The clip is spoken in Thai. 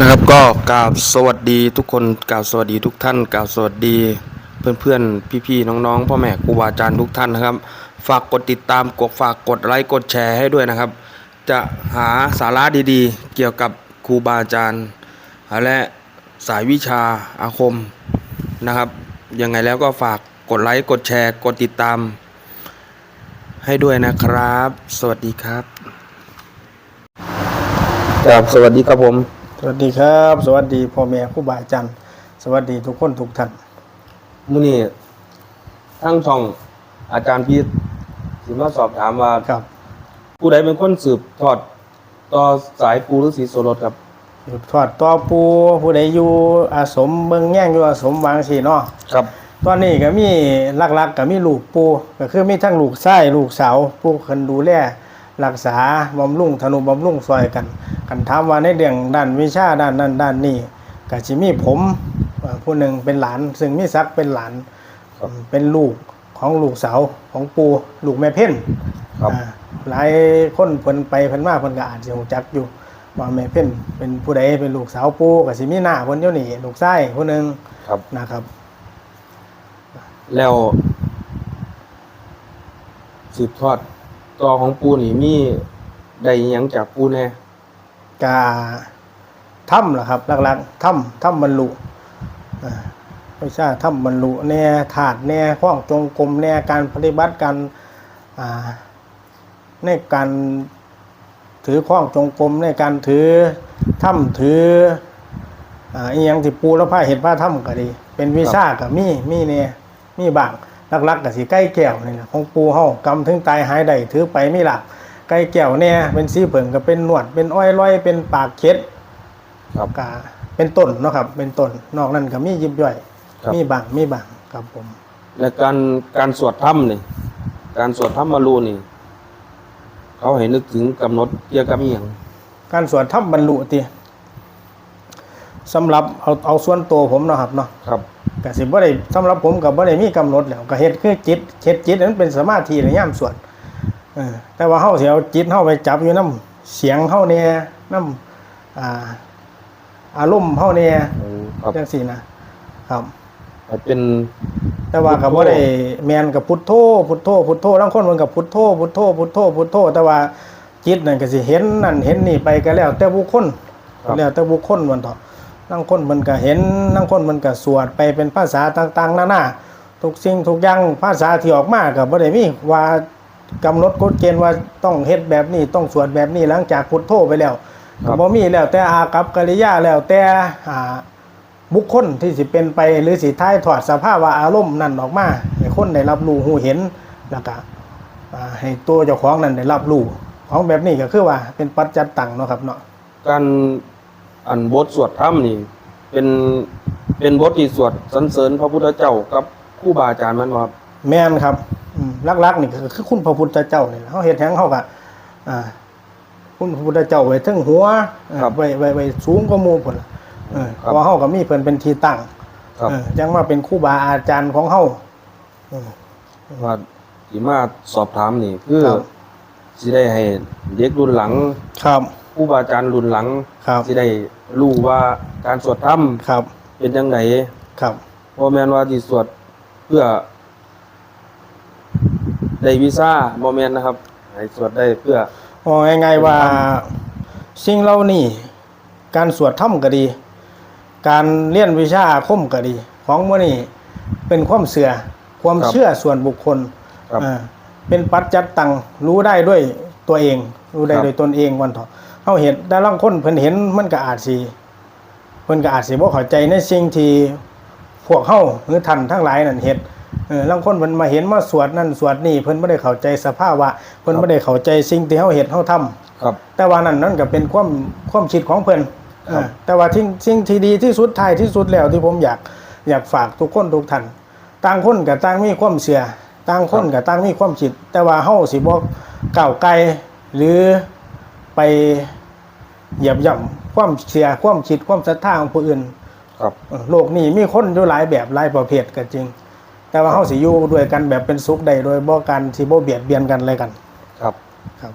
นะครับก็กราบสวัสดีทุกคนกราบสวัสดีทุกท่านกราบสวัสดีเพื่อนๆ พี่ๆ น้องๆพ่อแม่ครูบาอาจารย์ทุกท่านนะครับ ฝากกดติดตามกดฝากกดไลค์กดแชร์ให้ด้วยนะครับ จะหาสาระดีๆ เกี่ยวกับครูบาอาจารย์และสายวิชาอาคมนะครับยังไงแล้วก็ฝากกดไลค์กดแชร์ กดติดตาม ให้ด้วยนะครับ สวัสดีครับครับสวัสดีครับผม สวัสดีครับ สวัสดีพ่อแม่ครูบาอาจารย์สวัสดีทุกคนทุกท่านมื่อนี้ทั้งช่องอาจารย์พีทสิมาสอบถามว่าครับ ผู้ใดเป็นคนสืบทอดต่อสายปูฤาษีโสรสครับอยู่ทอดต่อปูผู้ใดอยู่อาสมเมืองแย่งอยู่อาสมวางสีเนาะครับ ตอนนี้ก็มีหลักๆก็มีลูกปูก็คือมีทั้งลูกชายลูกสาวปูคันดูแล รักษาบำรุงธนุบำรุงซอยกันกันถามว่าในเรื่องด้านวิชาด้านนั้นด้านนี้ก็สิมีผมเอ่อผู้หนึ่งเป็นหลาน ซึ่งมีศักดิ์เป็นหลานครับเป็นลูกของลูกสาวของปูลูกแม่เพ่นครับอ่าหลายคนเพิ่นไปเพิ่นมาเพิ่นก็อาจสิรู้จักอยู่ว่าแม่เพ่นเป็นผู้ใดเป็นลูกสาวปู่ก็สิมีหน้าเพิ่นอยู่นี่ลูกชายผู้หนึงครับนะครับ แล้วสืบทอด ต่อของปูนี่มีได้หยังจากปูแน่กาถ้ำล่ะครับหลักๆถ้ำถ้ำบรรลุอ่าไม่ใช่ถ้ำบรรลุแน่ถาดแน่ข้องจงกรมแน่การปฏิบัติการอ่าในการถือข้องจงกรมในการถือถ้ำถืออ่าอีหยังที่ปูแล้วผ้าเห็ดผ้าถ้ำก็ดี เป็นวิชากับมีมีเนี่ยมีบาง ลักๆกับสีใกล้แก้วนี่แหละของปูเฮากำถึงตายหายใดถือไปไม่หลักใกล้แก้วเนี่ยเป็นสีเผิงก็เป็นหนวดเป็นอ้อยร้อยเป็นปากเค็ดครับกาเป็นต้นเนาะครับ เป็นต้นนอกนั้นก็มียิบย่อย ครับ มีบางมีบางครับผม และการการสวดถ้ำนี่การสวดถ้ำมารูนี่ เขาให้นึกถึงกำหนดเกี่ยวกับอหย่างการสวดถ้ำบรรลุติสำหรับเอาเอาส่วนตัวผมเนาะครับเนาะ ครับ ก็สิบ่ได้สำหรับผมก็บ่ได้มีกำหนดแล้วก็เฮ็ดคือจิตเฮ็ดจิตนั้นเป็นสมาธิในยามสวดเออแต่ว่าเฮาสิเอาจิตเฮาไปจับอยู่นํเสียงเฮาเนี่ยนํอ่าอารมณ์เฮาเนี่ยโอ้ครับจังซี่นะครับให้เป็นแต่ว่าก็บ่ได้แม่นกับพุทโธพุทโธพุทโธบางคนมันก็พุทโธพุทโธพุทโธพุทโธแต่ว่าจิตนั่นก็สิเห็นนั่นเห็นนี่ไปก็แล้ว แต่บุคคลครับแล้วแต่บุคคลมันเถาะ นั่งคนมันก็เห็นนั่งคนมันก็สวดไปเป็นภาษาต่างๆนานาทุกสิ่งทุกอย่างภาษาที่ออกมาก็บ่ได้มีว่ากำหนดกฎเกณฑ์ว่าต้องเฮ็ดแบบนี้ต้องสวดแบบนี้หลังจากพุทโธไปแล้วครับบ่มีแล้วแต่อากับกิริยาแล้วแต่อ่าบุคคลที่สิเป็นไปหรือสิท้ายถอดสภาพว่าอารมณ์นั่นออกมาให้คนได้รับรู้หูเห็นแล้วก็อ่าให้ตัวเจ้าของนั้นได้รับรู้ของแบบนี้ก็คือว่าเป็นปัจจัตตังเนาะครับเนาะการ อันบทสวดถ้ำนี่ เป็นเป็นบทที่สวดสรรเสริญพระพุทธเจ้ากับครู่บาอาจารย์มันว่าครับแม่นครับอืมลักๆนี่ก็คือคุณพระพุทธเจ้านี่แหละเฮาเฮ็ดหยังเฮาก็อ่าคุณพระพุทธเจ้าไว้เทั้งหัวเออครับไว้ไว้ไว้สูงกว่าหมู่พุ่นล่ะเออครับเพราะเฮาก็มีเพิ่นเป็นที่ตั้งครับเออจังว่าเป็นครูบาอาจารย์ของเฮาเออว่าที่มาสอบถามนี่คือครับสิได้ให้เด็กรุ่นหลังครับ ครู่บาอาจารย์รุ่นหลังครับสิได้รู้ว่าการสวดถ้ครับำเป็นยังไงครับบ่แม่นว่าที่สวดเพื่อได้วีซ่าบ่แม่นนะครับให้สวดได้เพื่อเอาง่ายๆว่าสิ่งเหล่านี้การสวดธรรมก็ดี การเรียนวิชาอาคมก็ดี ของมื้อนี้เป็นความเสื่อความครับเชื่อส่วนบุคคลครับอ่าเป็นปัจจัตตังรู้ได้ด้วยตัวเอง รู้ได้ครับด้วยตนเองวันเถาะเฮาเห็นแต่ละคนเพิ่นเห็นมันก็อาจสิเพิ่นก็อาจสิบ่เข้าใจในสิ่งที่พวกเฮาหรือท่านทั้งหลายนั่นเฮ็ดเออลางคนเพิ่นมาเห็นมาสวดนั่นสวดนี่เพิ่นบ่ได้เข้าใจสภาวะเพิ่นบ่ได้เข้าใจสิ่งที่เฮาเฮ็ดเฮาทำครับ แต่ว่านั่นนั่นก็เป็นความความคิดของเพิ่นครับเออแต่ว่าทิ้งสิ่งที่ดีที่สุดท้ายที่สุดแล้วที่ผมอยากอยากฝากทุกคนทุกท่านต่างคนกับต่างมีความเชื่อต่างคนกับต่างมีความคิด แต่ว่าเฮาสิบ่ก้าวไกลหรือไป เหยียบย่ำความเชื่อความคิดความศรัทธาของผู้อื่นครับเออโลกนี้มีคนอยู่หลายแบบหลายประเภทก็จริง แต่ว่าเฮาสิอยู่ด้วยกันแบบเป็นสุขได้โดยบ่การสิบ่เบียดเบียนกันอะไรกัน ครับครับ